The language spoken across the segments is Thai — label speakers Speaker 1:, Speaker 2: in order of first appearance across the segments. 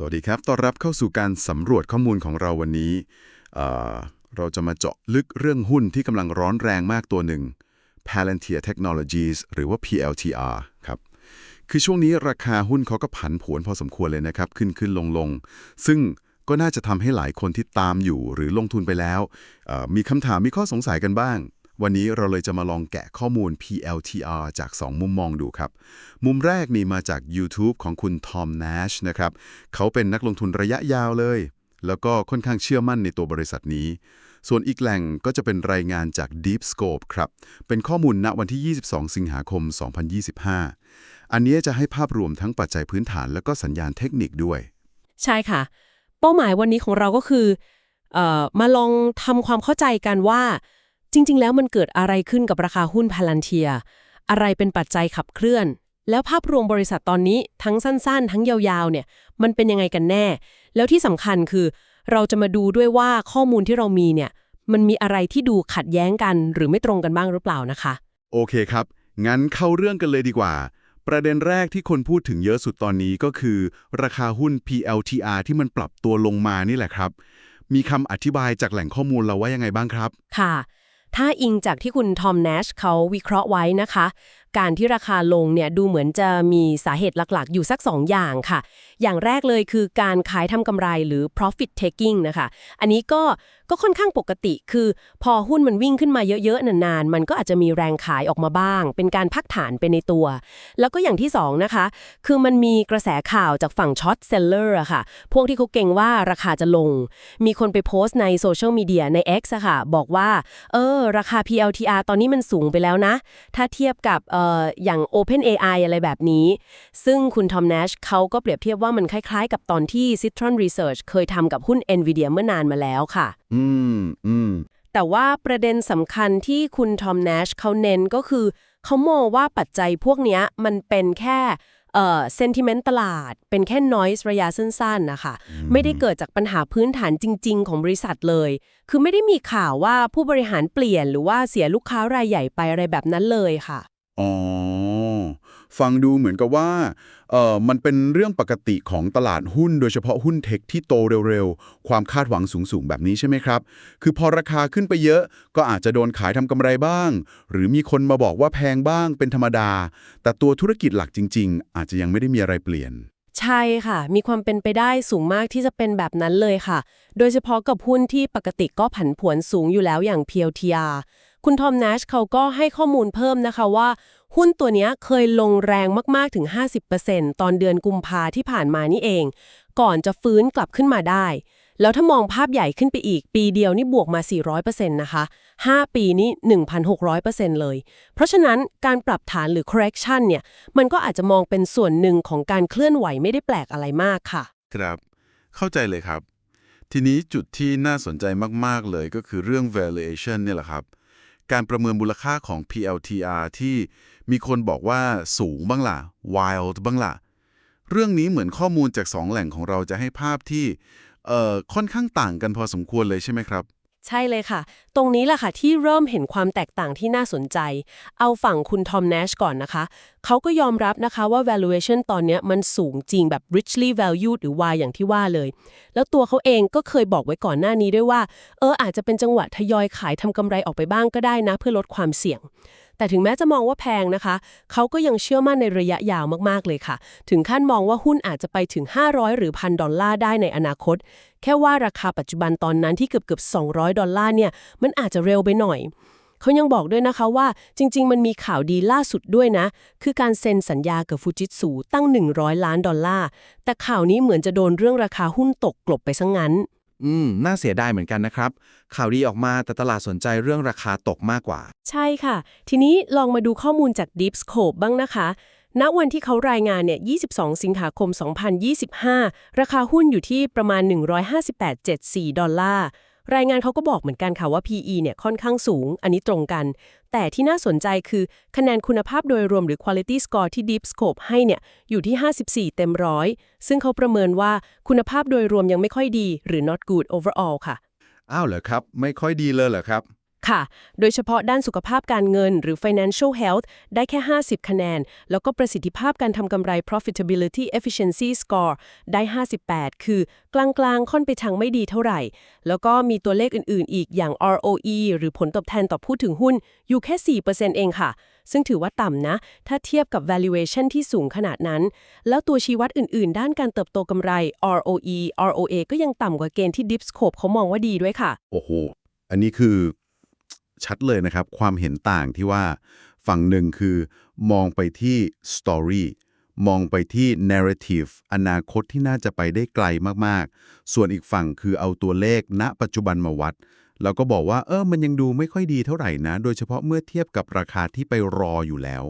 Speaker 1: สวัสดีครับ ต้อนรับเข้าสู่การสำรวจข้อมูลของเราวันนี้เเราจะมาเจาะลึกเรื่องหุ้นที่กำลังร้อนแรงมากตัวหนึ่ง Palantir Technologies หรือว่า PLTR ครับ คือช่วงนี้ราคาหุ้นเขาก็ผันผวนพอสมควรเลยนะครับ ขึ้นขึ้นลงลง ซึ่งก็น่าจะทำให้หลายคนที่ตามอยู่หรือลงทุนไปแล้ว มีคำถามมีข้อสงสัยกันบ้าง วันนี้เราเลยจะมาลองแกะข้อมูล PLTR จาก 2 มุมมองดูครับ มุมแรกนี่มาจาก YouTube ของคุณทอม Nash นะครับ เขาเป็นนักลงทุนระยะยาวเลย แล้วก็ค่อนข้างเชื่อมั่นในตัวบริษัทนี้ ส่วนอีกแหล่งก็จะเป็นรายงานจาก Deep Scope ครับ เป็นข้อมูลณวันที่ 22 สิงหาคม 2025 อันนี้จะให้ภาพรวมทั้งปัจจัยพื้นฐานแล้วก็สัญญาณเทคนิคด้วย
Speaker 2: ใช่ค่ะ เป้าหมายวันนี้ของเราก็คือเออมาลองทำความเข้าใจกันว่า จริง ๆ แล้วมันเกิดอะไรขึ้นกับราคาหุ้นพาลันเทีย อะไรเป็นปัจจัยขับเคลื่อน แล้วภาพรวมบริษัทตอนนี้ทั้งสั้น ๆ ทั้งยาวๆ เนี่ย มันเป็นยังไงกันแน่ แล้วที่สำคัญคือ เราจะมาดูด้วยว่าข้อมูลที่เรามีเนี่ย มันมีอะไรที่ดูขัดแย้งกันหรือไม่ตรงกันบ้างหรือเปล่านะคะ
Speaker 1: โอเคครับ งั้นเข้าเรื่องกันเลยดีกว่า ประเด็นแรกที่คนพูดถึงเยอะสุดตอนนี้ก็คือ ราคาหุ้น PLTR ที่มันปรับตัวลงมานี่แหละครับ มีคำอธิบายจากแหล่งข้อมูลเราว่ายังไงบ้างครับ
Speaker 2: ค่ะ ถ้าอิงจากที่คุณทอมแนชเขาวิเคราะห์ไว้นะคะการที่ราคาลงเนี่ยดูเหมือนจะมีสาเหตุหลักๆ อยู่สัก 2 อย่างค่ะ อย่างแรกเลยคือการขายทำกำไรหรือ profit taking นะคะ อันนี้ก็ก็ค่อนข้างปกติ คือพอหุ้นมันวิ่งขึ้นมาเยอะๆนานๆ มันก็อาจจะมีแรงขายออกมาบ้าง เป็นการพักฐานไปในตัว แล้วก็อย่างที่สองนะคะ คือมันมีกระแสข่าวจากฝั่งช็อตเซลเลอร์อะค่ะ พวกที่เขาเก่งว่าราคาจะลง มีคนไปโพสต์ในโซเชียลมีเดียใน X อะค่ะ บอกว่า เออ ราคา PLTR ตอนนี้มันสูงไปแล้วนะ ถ้าเทียบกับเอ่ออย่าง OpenAI อะไรแบบนี้ ซึ่งคุณทอม Nash เขาก็เปรียบเทียบว่ามันคล้ายๆ กับตอนที่ Citron Research เคยทำกับหุ้น NVIDIA เมื่อนานมาแล้วค่ะ
Speaker 1: อืมอืม
Speaker 2: แต่ว่าประเด็นสำคัญที่คุณทอม Nash เขาเน้นก็คือ เขามองว่าปัจจัยพวกเนี้ยมันเป็นแค่เอ่อ sentiment ตลาด เป็นแค่ noise ระยะสั้นๆนะคะ ไม่ได้เกิดจากปัญหาพื้นฐานจริง ๆ ของบริษัทเลย คือไม่ได้มีข่าวว่าผู้บริหารเปลี่ยนหรือว่าเสียลูกค้ารายใหญ่ไปอะไรแบบนั้นเลยค่ะ
Speaker 1: อ๋อ ฟังดูเหมือนกับว่าเอ่อมันเป็นเรื่องปกติของตลาดหุ้น โดยเฉพาะหุ้นเทคที่โตเร็วๆ ความคาดหวังสูงๆ แบบนี้ใช่ไหมครับ คือพอราคาขึ้นไปเยอะก็อาจจะโดนขายทำกำไรบ้าง หรือมีคนมาบอกว่าแพงบ้างเป็นธรรมดา แต่ตัวธุรกิจหลักจริง ๆ อาจจะยังไม่ได้มีอะไรเปลี่ยน
Speaker 2: ใช่ค่ะ มีความเป็นไปได้สูงมากที่จะเป็นแบบนั้นเลยค่ะ โดยเฉพาะกับหุ้นที่ปกติก็ผันผวนสูงอยู่แล้วอย่าง PLTR คุณทอม Nash เขาก็ให้ข้อมูลเพิ่มนะคะว่า หุ้นตัวนี้เคยลงแรงมากๆถึง 50%ตอนเดือนกุมภาที่ผ่านมานี่เอง ก่อนจะฟื้นกลับขึ้นมาได้ แล้วถ้ามองภาพใหญ่ขึ้นไปอีก ปีเดียวนี่บวกมา 400%นะคะ 5 ปีนี่ 1,600%เลย เพราะฉะนั้นการปรับฐานหรือ correction เนี่ย มันก็อาจจะมองเป็นส่วนหนึ่งของการเคลื่อนไหวไม่ได้แปลกอะไรมากค่ะ
Speaker 3: ครับ เข้าใจเลยครับทีนี้จุดที่น่าสนใจมาก ๆ เลยก็คือเรื่อง valuation เนี่ยแหละครับ การประเมินมูลค่าของ PLTR ที่มีคนบอกว่าสูงบ้างล่ะ wild บ้างล่ะ เรื่องนี้เหมือนข้อมูลจากสองแหล่งของเราจะให้ภาพที่เอ่อค่อนข้างต่างกันพอสมควรเลยใช่ไหมครับ
Speaker 2: ใช่เลยค่ะ ตรงนี้แหละค่ะที่เริ่มเห็นความแตกต่างที่น่าสนใจ เอาฝั่งคุณทอมเนชก่อนนะคะ เขาก็ยอมรับนะคะว่า valuation ตอนนี้มันสูงจริงแบบ richly valued หรือ Y อย่างที่ว่าเลย แล้วตัวเขาเองก็เคยบอกไว้ก่อนหน้านี้ด้วยว่า เอออาจจะเป็นจังหวะทยอยขายทำกำไรออกไปบ้างก็ได้นะ เพื่อลดความเสี่ยง แต่ถึงแม้จะมองว่าแพงนะคะ เขาก็ยังเชื่อมั่นในระยะยาวมากๆเลยค่ะ ถึงขั้นมองว่าหุ้นอาจจะไปถึง 500 หรือพันดอลลาร์ได้ในอนาคต แค่ว่าราคาปัจจุบันตอนนั้นที่เกือบเกือบ200 ดอลลาร์เนี่ยมันอาจจะเร็วไปหน่อยเขายังบอกด้วยนะคะว่าจริง ๆ มันมีข่าวดีล่าสุดด้วยนะ คือการเซ็นสัญญากับฟูจิตสูตั้ง 100 ล้านดอลลาร์แต่ข่าวนี้เหมือนจะโดนเรื่องราคาหุ้นตกกลบไปซะงงั้น
Speaker 4: อืม น่าเสียดายเหมือนกันนะครับ ข่าวดีออกมาแต่ตลาดสนใจเรื่องราคาตกมากกว่า
Speaker 2: ใช่ค่ะ ทีนี้ลองมาดูข้อมูลจาก Deep Scope บ้างนะคะ ณ วันที่เขารายงานเนี่ย 22 สิงหาคม 2025 ราคาหุ้นอยู่ที่ประมาณ 158.74 ดอลลาร์ รายงานเขาก็บอกเหมือนกันค่ะว่า PE เนี่ยค่อนข้างสูง อันนี้ตรงกัน แต่ที่น่าสนใจคือคะแนนคุณภาพโดยรวมหรือ quality score ที่ Deep Scope ให้เนี่ยอยู่ที่ 54 เต็มร้อยซึ่งเขาประเมินว่าคุณภาพโดยรวมยังไม่ค่อยดี หรือ not good overall ค่ะ
Speaker 4: อ้าวเหรอครับ ไม่ค่อยดีเลยเหรอครับ
Speaker 2: ค่ะ โดยเฉพาะด้านสุขภาพการเงินหรือ financial health ได้แค่ 50 คะแนน แล้วก็ประสิทธิภาพการทำกำไร profitability efficiency score ได้ 58 คือกลางๆ ค่อนไปทางไม่ดีเท่าไหร่ แล้วก็มีตัวเลขอื่นๆ อีกอย่าง ROE หรือผลตอบแทนต่อผู้ถือหุ้นอยู่แค่ 4%เองค่ะ ซึ่งถือว่าต่ำนะ ถ้าเทียบกับ valuation ที่สูงขนาดนั้น แล้วตัวชี้วัดอื่นๆ ด้านการเติบโตกำไร ROE ROA ก็ยังต่ำกว่าเกณฑ์ที่ Dipscope เขามองว่าดีด้วยค่ะ
Speaker 1: โอ้โห อันนี้คือ ชัดเลยนะครับ ความเห็นต่างที่ว่าฝั่งหนึ่งคือ มองไปที่ Story มองไปที่ Narrative อนาคตที่น่าจะไปได้ไกลมากๆ ส่วนอีกฝั่งคือเอาตัวเลขณ ปัจจุบันมาวัด แล้วก็บอกว่าเออมันยังดูไม่ค่อยดีเท่าไหร่นะ โดยเฉพาะเมื่อเทียบกับราคาที่ไปรออยู่แล้ว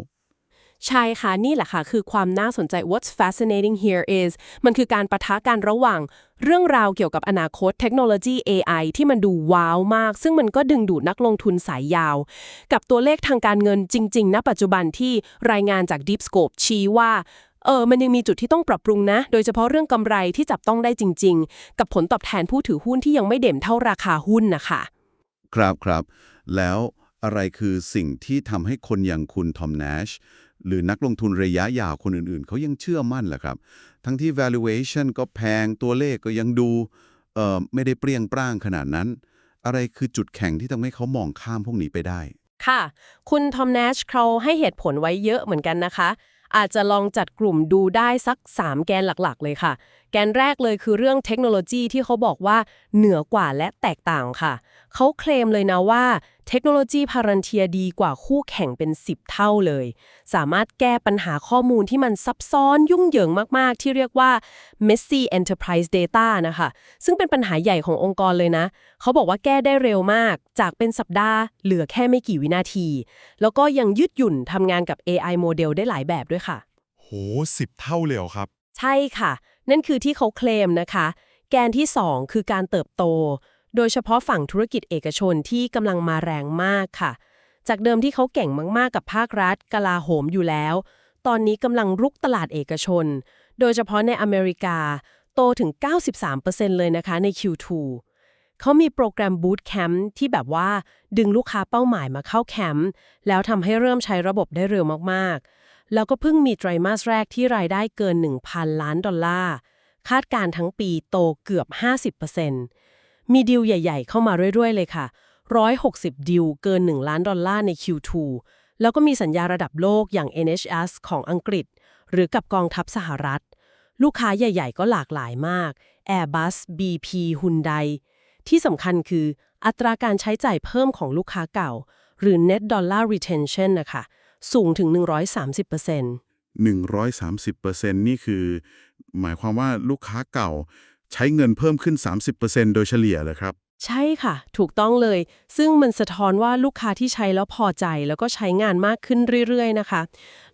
Speaker 2: ใช่ค่ะ นี่แหละค่ะ คือความน่าสนใจ what's fascinating here is มันคือการประทะกันระหว่าง เรื่องราวเกี่ยวกับอนาคตเทคโนโลยี AI ที่มันดูว้าวมาก ซึ่งมันก็ดึงดูดนักลงทุนสายยาว กับตัวเลขทางการเงินจริง ๆ ณ ปัจจุบันที่รายงานจาก Deepscope ชี้ว่าเออ มันยังมีจุดที่ต้องปรับปรุงนะ โดยเฉพาะเรื่องกำไรที่จับต้องได้จริง ๆ กับผลตอบแทนผู้ถือหุ้นที่ยังไม่เด่นเท่าราคาหุ้นนะคะ
Speaker 1: ครับครับ แล้วอะไรคือสิ่งที่ทำให้คนอย่างคุณทอม Nash หรือนักลงทุนระยะยาวคนอื่นๆ เขายังเชื่อมั่นแหละครับ ทั้งที่ valuation ก็แพงตัวเลขก็ยังดูเอ่อไม่ได้เปรี้ยงปร้างขนาดนั้น อะไรคือจุดแข็งที่ทำให้เขามองข้ามพวกนี้ไปได้
Speaker 2: ค่ะ คุณทอมเนชเขาให้เหตุผลไว้เยอะเหมือนกันนะคะ อาจจะลองจัดกลุ่มดูได้สัก 3 แกนหลักๆ เลยค่ะแกนแรกเลยคือเรื่องเทคโนโลยีที่เขาบอกว่าเหนือกว่าและแตกต่างค่ะ เขาเคลมเลยนะว่า เทคโนโลยีพารันเทียดีกว่าคู่แข่งเป็น 10 เท่าเลย สามารถแก้ปัญหาข้อมูลที่มันซับซ้อนยุ่งเหยิงมาก ๆ ที่เรียกว่า messy enterprise data นะคะ ซึ่งเป็นปัญหาใหญ่ขององค์กรเลยนะ เขาบอกว่าแก้ได้เร็วมาก จากเป็นสัปดาห์เหลือแค่ไม่กี่วินาที แล้วก็ยังยืดหยุ่นทำงานกับ AI โมเดลได้หลายแบบด้วยค่ะ
Speaker 3: โหสิบเท่าเลยเหรอครับ
Speaker 2: ใช่ค่ะ นั่นคือที่เขาเคลมนะคะ แกนที่ 2 คือการเติบโต โดยเฉพาะฝั่งธุรกิจเอกชนที่กำลังมาแรงมากค่ะ จากเดิมที่เขาเก่งมากๆกับภาครัฐกลาโหมอยู่แล้ว ตอนนี้กำลังรุกตลาดเอกชน โดยเฉพาะในอเมริกา โตถึง 93%เลยนะคะใน Q2 เขามีโปรแกรม Boot Camp ที่แบบว่าดึงลูกค้าเป้าหมายมาเข้าแคมป์แล้วทำให้เริ่มใช้ระบบได้เร็วมากๆ แล้วก็เพิ่งมีไตรมาสแรกที่รายได้เกิน 1,000 ล้านดอลลาร์ คาดการ์ทั้งปีโตเกือบ 50%มีดีลใหญ่ ๆ เข้ามาเรื่อย ๆ เลยค่ะ 160ดีลเกิน 1 ล้านดอลลาร์ใน Q2 แล้วก็มีสัญญาระดับโลกอย่าง NHS ของอังกฤษ หรือกับกองทัพสหรัฐ ลูกค้าใหญ่ ๆ ก็หลากหลายมาก Airbus BP Hyundai ที่สำคัญคืออัตราการใช้จ่ายเพิ่มของลูกค้าเก่า หรือ net dollar retention นะคะ สูงถึง 130%
Speaker 1: 130%นี่คือ หมายความว่าลูกค้าเก่าใช้เงินเพิ่มขึ้น 30%โดยเฉลี่ยเลยครับ
Speaker 2: ใช่ค่ะ ถูกต้องเลย ซึ่งมันสะท้อนว่าลูกค้าที่ใช้แล้วพอใจ แล้วก็ใช้งานมากขึ้นเรื่อยๆนะคะ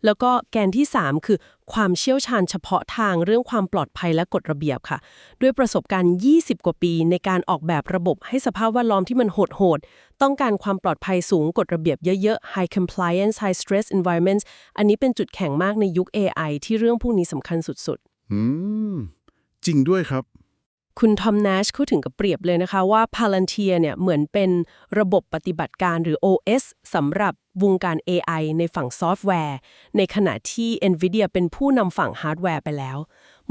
Speaker 2: แล้วก็แกนที่ 3 คือความเชี่ยวชาญเฉพาะทางเรื่องความปลอดภัยและกฎระเบียบค่ะ ด้วยประสบการณ์ 20 กว่าปีในการออกแบบระบบให้สภาพแวดล้อมที่มันโหดๆ ต้องการความปลอดภัยสูงกฎระเบียบเยอะๆ high compliance high stress environments อันนี้เป็นจุดแข็งมากในยุค AI ที่เรื่องพวกนี้สำคัญสุดๆ
Speaker 1: อืม จริงด้วยครับ
Speaker 2: คุณทอม Nash เขาถึงกับเปรียบเลยนะคะว่า Palantir เนี่ยเหมือนเป็นระบบปฏิบัติการหรือ OS สำหรับวงการ AI ในฝั่งซอฟต์แวร์ ในขณะที่ NVIDIA เป็นผู้นำฝั่งฮาร์ดแวร์ไปแล้ว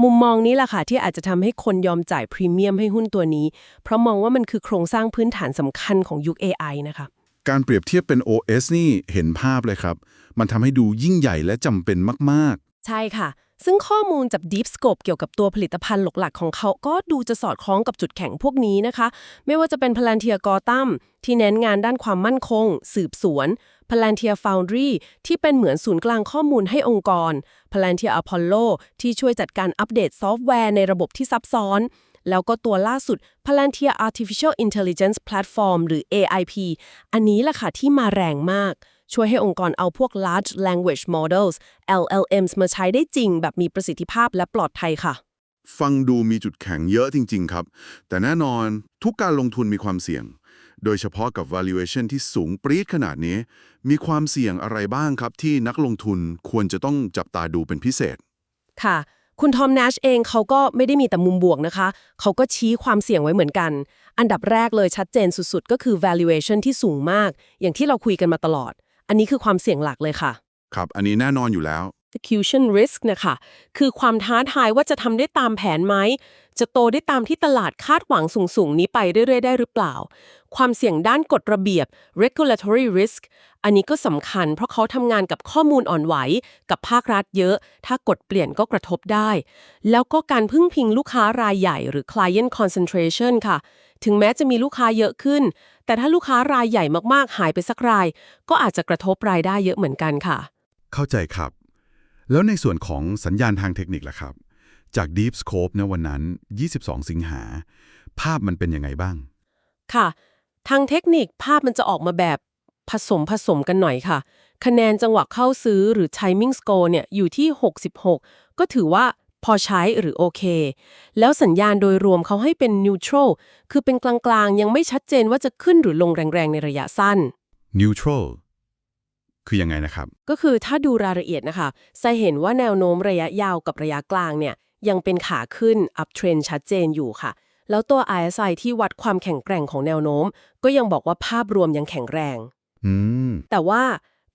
Speaker 2: มุมมองนี้แหละค่ะ ที่อาจจะทำให้คนยอมจ่ายพรีเมียมให้หุ้นตัวนี้ เพราะมองว่ามันคือโครงสร้างพื้นฐานสำคัญของยุค AI นะคะ
Speaker 1: การเปรียบเทียบเป็น OS นี่เห็นภาพเลยครับ มันทำให้ดูยิ่งใหญ่และจำเป็นมาก
Speaker 2: ใช่ค่ะ ซึ่งข้อมูลจาก Deepscope เกี่ยวกับตัวผลิตภัณฑ์หลักๆ ของเขาก็ดูจะสอดคล้องกับจุดแข็งพวกนี้นะคะ ไม่ว่าจะเป็น Palantir g o t h a m ที่เน้นงานด้านความมั่นคง สืบสวน Palantir Foundry ที่เป็นเหมือนศูนย์กลางข้อมูลให้องค์กร Palantir Apollo ที่ช่วยจัดการอัปเดตซอฟต์แวร์ในระบบที่ซับซ้อน แล้วก็ตัวล่าสุด Palantir Artificial Intelligence Platform หรือ AIP อันนี้แหละค่ะที่มาแรงมาก ช่วยให้องค์กรเอาพวก large language models LLMs มาใช้ได้จริงแบบมีประสิทธิภาพและปลอดภัยค่ะ
Speaker 1: ๆฟังดูมีจุดแข็งเยอะจริง ๆ ครับ แต่แน่นอนทุกการลงทุนมีความเสี่ยง โดยเฉพาะกับ valuation ที่สูงปรี๊ดขนาดนี้ มีความเสี่ยงอะไรบ้างครับ ที่นักลงทุนควรจะต้องจับตาดูเป็นพิเศษ
Speaker 2: ค่ะคุณทอมนาชเองเขาก็ไม่ได้มีแต่มุมบวกนะคะ เขาก็ชี้ความเสี่ยงไว้เหมือนกัน อันดับแรกเลยชัดเจนสุดๆ ก็คือ valuation ที่สูงมาก อย่างที่เราคุยกันมาตลอด อันนี้คือความเสี่ยงหลักเลยค่ะ
Speaker 1: ครับ อันนี้แน่นอนอยู่แล้ว
Speaker 2: execution risk นะคะคือความท้าทายว่าจะทำได้ตามแผนไหม จะโตได้ตามที่ตลาดคาดหวังสูง ๆ นี้ไปเรื่อย ๆ ได้หรือเปล่า ความเสี่ยงด้านกฎระเบียบ regulatory risk อันนี้ก็สำคัญเพราะเขาทำงานกับข้อมูลอ่อนไหว กับภาครัฐเยอะ ถ้ากฎเปลี่ยนก็กระทบได้ แล้วก็การพึ่งพิงลูกค้ารายใหญ่หรือ client concentration ค่ะ ถึงแม้จะมีลูกค้าเยอะขึ้น แต่ถ้าลูกค้ารายใหญ่มากๆ หายไปสักราย ก็อาจจะกระทบรายได้เยอะเหมือนกันค่ะ
Speaker 1: เข้าใจครับ แล้วในส่วนของสัญญาณทางเทคนิคล่ะครับ จาก Deep Scope ในวันนั้น 22 สิงหา ภาพมันเป็นยังไงบ้าง
Speaker 2: ค่ะ ทางเทคนิคภาพมันจะออกมาแบบ ผสมผสมกันหน่อยค่ะ คะแนนจังหวะเข้าซื้อหรือ timing score เนี่ยอยู่ที่ 66 ก็ถือว่าพอใช้หรือโอเค แล้วสัญญาณโดยรวมเขาให้เป็น neutral คือเป็นกลางๆ ยังไม่ชัดเจนว่าจะขึ้นหรือลงแรงๆ ในระยะสั้น
Speaker 1: Neutral คือยังไงนะครับ
Speaker 2: ก็คือถ้าดูรายละเอียดนะคะจะเห็นว่าแนวโน้มระยะยาวกับระยะกลางเนี่ยยังเป็นขาขึ้น up trend ชัดเจนอยู่ค่ะ แล้วตัว RSI ที่วัดความแข็งแกร่งของแนวโน้ม ก็ยังบอกว่าภาพรวมยังแข็งแรง
Speaker 1: อืม
Speaker 2: แต่ว่า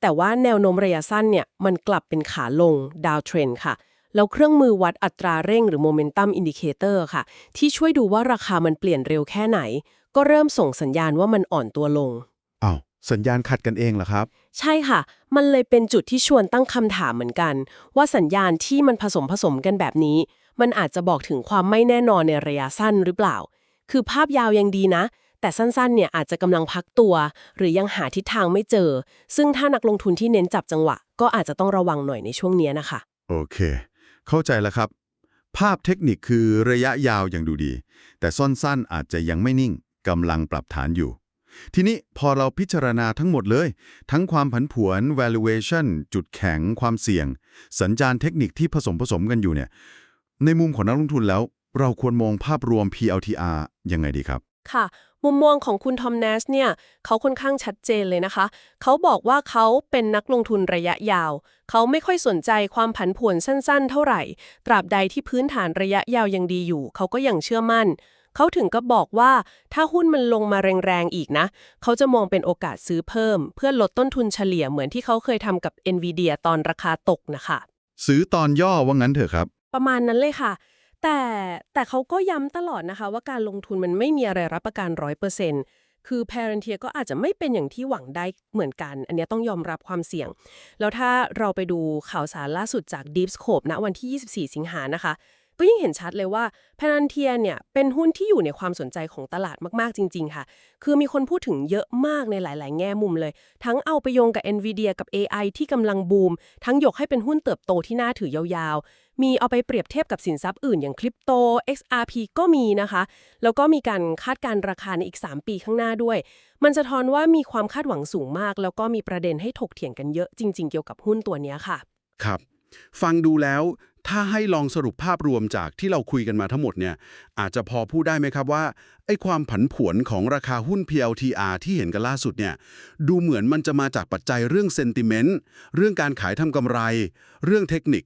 Speaker 2: แต่ว่าแนวโน้มระยะสั้นเนี่ยมันกลับเป็นขาลง down trend ค่ะ แล้วเครื่องมือวัดอัตราเร่งหรือ momentum indicator ค่ะ ที่ช่วยดูว่าราคามันเปลี่ยนเร็วแค่ไหน ก็เริ่มส่งสัญญาณว่ามันอ่อนตัวลง
Speaker 1: อ้าวสัญญาณขัดกันเองเหรอครับ
Speaker 2: ใช่ค่ะ มันเลยเป็นจุดที่ชวนตั้งคำถามเหมือนกัน ว่าสัญญาณที่มันผสมผสมกันแบบนี้ มันอาจจะบอกถึงความไม่แน่นอนในระยะสั้นหรือเปล่า คือภาพยาวยังดีนะ แต่สั้นๆ เนี่ยอาจจะกำลังพักตัว หรือยังหาทิศทางไม่เจอ ซึ่งถ้านักลงทุนที่เน้นจับจังหวะ ก็อาจจะต้องระวังหน่อยในช่วงนี้นะคะ
Speaker 1: โอเค เข้าใจแล้วครับ ภาพเทคนิคคือระยะยาวยังดูดี แต่ซ่อนสั้นอาจจะยังไม่นิ่งกำลังปรับฐานอยู่ ทีนี้พอเราพิจารณาทั้งหมดเลย ทั้งความผันผวน valuation จุดแข็ง ความเสี่ยง สัญญาณเทคนิคที่ผสมผสมกันอยู่เนี่ยในมุมของนักลงทุนแล้ว เราควรมองภาพรวม PLTR ยังไงดีครับ
Speaker 2: ค่ะ มุมมองของคุณทอมเนสเนี่ยเขาค่อนข้างชัดเจนเลยนะคะ เขาบอกว่าเขาเป็นนักลงทุนระยะยาว เขาไม่ค่อยสนใจความผันผวนสั้นๆ เท่าไหร่ ตราบใดที่พื้นฐานระยะยาวยังดีอยู่ เขาก็ยังเชื่อมั่น เขาถึงก็บอกว่าถ้าหุ้นมันลงมาแรงๆอีกนะ เขาจะมองเป็นโอกาสซื้อเพิ่ม เพื่อลดต้นทุนเฉลี่ยเหมือนที่เขาเคยทำกับ NVIDIA ตอนราคาตกนะคะ
Speaker 1: ซื้อตอนย่อว่างั้นเถอะครับ
Speaker 2: ประมาณนั้นเลยค่ะ แต่แต่เขาก็ย้ำตลอดนะคะ ว่าการลงทุนมันไม่มีอะไรรับประกันร้อยเปอร์เซ็นต์คือ Parentia ก็อาจจะไม่เป็นอย่างที่หวังได้เหมือนกัน อันนี้ต้องยอมรับความเสี่ยง แล้วถ้าเราไปดูข่าวสารล่าสุดจาก Deep Scope ณวันที่ 24 สิงหานะคะ ก็ยิ่งเห็นชัดเลยว่า Parentia เนี่ยเป็นหุ้นที่อยู่ในความสนใจของตลาดมากๆจริง ๆ ค่ะ คือมีคนพูดถึงเยอะมากในหลาย ๆ แง่มุมเลย ทั้งเอาไปโยงกับ NVIDIA กับ AI ที่กำลังบูม ทั้งยกให้เป็นหุ้นเติบโตที่น่าถือยาวๆ มีเอาไปเปรียบเทียบกับสินทรัพย์อื่นอย่างคริปโต XRP ก็มีนะคะ แล้วก็มีการคาดการณ์ราคาในอีก 3 ปีข้างหน้าด้วย มันสะท้อนว่ามีความคาดหวังสูงมาก แล้วก็มีประเด็นให้ถกเถียงกันเยอะจริง ๆ เกี่ยวกับหุ้นตัวนี้ค่ะ
Speaker 5: ครับฟังดูแล้ว ถ้าให้ลองสรุปภาพรวมจากที่เราคุยกันมาทั้งหมดเนี่ยอาจจะพอพูดได้ไหมครับว่าไอ้ความผันผวนของราคาหุ้น PLTR ที่เห็นกันล่าสุดเนี่ยดูเหมือนมันจะมาจากปัจจัยเรื่องเซนติเมนต์เรื่องการขายทำกำไร เรื่องเทคนิค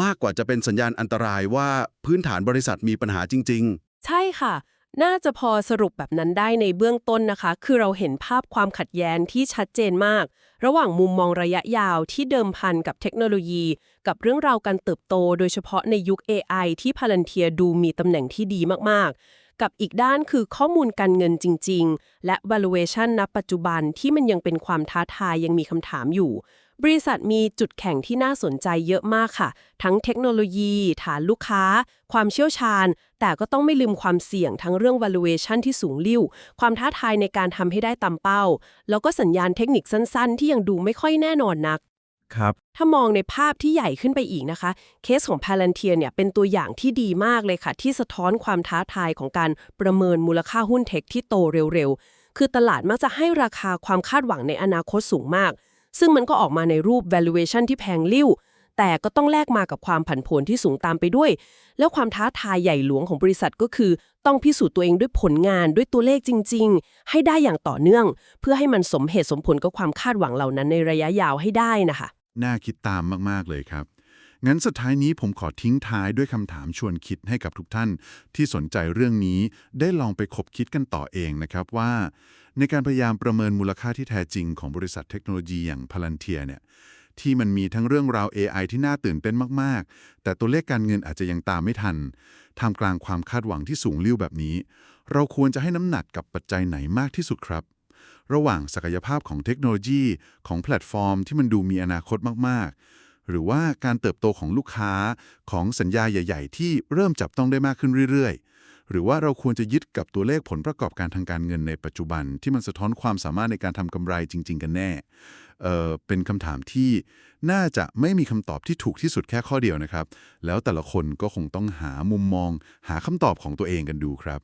Speaker 5: มากกว่าจะเป็นสัญญาณอันตรายว่าพื้นฐานบริษัทมีปัญหาจริง ๆ
Speaker 2: ใช่ค่ะ น่าจะพอสรุปแบบนั้นได้ในเบื้องต้นนะคะ คือเราเห็นภาพความขัดแย้งที่ชัดเจนมาก ระหว่างมุมมองระยะยาวที่เดิมพันกับเทคโนโลยี กับเรื่องราวการเติบโต โดยเฉพาะในยุค AI ที่พาลันเทียดูมีตำแหน่งที่ดีมากๆ กับอีกด้านคือข้อมูลการเงินจริง ๆ และ valuation ณปัจจุบันที่มันยังเป็นความท้าทายยังมีคำถามอยู่ บริษัทมีจุดแข็งที่น่าสนใจเยอะมากค่ะ ทั้งเทคโนโลยี ฐานลูกค้า ความเชี่ยวชาญ แต่ก็ต้องไม่ลืมความเสี่ยงทั้งเรื่อง valuation ที่สูงลิ่ว ความท้าทายในการทำให้ได้ตามเป้า แล้วก็สัญญาณเทคนิคสั้น ๆ ที่ยังดูไม่ค่อยแน่นอนนัก
Speaker 4: ครับ
Speaker 2: ถ้ามองในภาพที่ใหญ่ขึ้นไปอีกนะคะ เคสของ Palantir เนี่ยเป็นตัวอย่างที่ดีมากเลยค่ะ ที่สะท้อนความท้าทายของการประเมินมูลค่าหุ้นเทคที่โตเร็วๆ คือตลาดมักจะให้ราคาความคาดหวังในอนาคตสูงมาก ซึ่งมันก็ออกมาในรูป valuation ที่แพงลิ่ว แต่ก็ต้องแลกมากับความผันผวนที่สูงตามไปด้วย แล้วความท้าทายใหญ่หลวงของบริษัทก็คือ ต้องพิสูจน์ตัวเองด้วยผลงานด้วยตัวเลขจริง ๆ ให้ได้อย่างต่อเนื่อง เพื่อให้มันสมเหตุสมผลกับความคาดหวังเหล่านั้นในระยะยาวให้ได้นะคะ
Speaker 1: น่าคิดตามมาก ๆ เลยครับ งั้นสุดท้ายนี้ผมขอทิ้งท้ายด้วยคำถามชวนคิดให้กับทุกท่าน ที่สนใจเรื่องนี้ได้ลองไปคบคิดกันต่อเองนะครับว่า ในการพยายามประเมินมูลค่าที่แท้จริงของบริษัทเทคโนโลยีอย่างพลันเทียเนี่ยที่มันมีทั้งเรื่องราว AI ที่น่าตื่นเต้นมาก ๆ แต่ตัวเลขการเงินอาจจะยังตามไม่ทันท่ามกลางความคาดหวังที่สูงลิ่วแบบนี้ เราควรจะให้น้ำหนักกับปัจจัยไหนมากที่สุดครับ ระหว่างศักยภาพของเทคโนโลยีของแพลตฟอร์มที่มันดูมีอนาคตมาก ๆ หรือว่าการเติบโตของลูกค้าของสัญญาใหญ่ ๆ ที่เริ่มจับต้องได้มากขึ้นเรื่อย ๆ หรือว่าเราควรจะยึดกับตัวเลขผลประกอบการทางการเงินในปัจจุบัน ที่มันสะท้อนความสามารถในการทำกำไรจริง ๆ กันแน่เเป็นคำถามที่น่าจะไม่มีคำตอบที่ถูกที่สุดแค่ข้อเดียวนะครับ แล้วแต่ละคนก็คงต้องหามุมมอง หาคำตอบของตัวเองกันดูครับ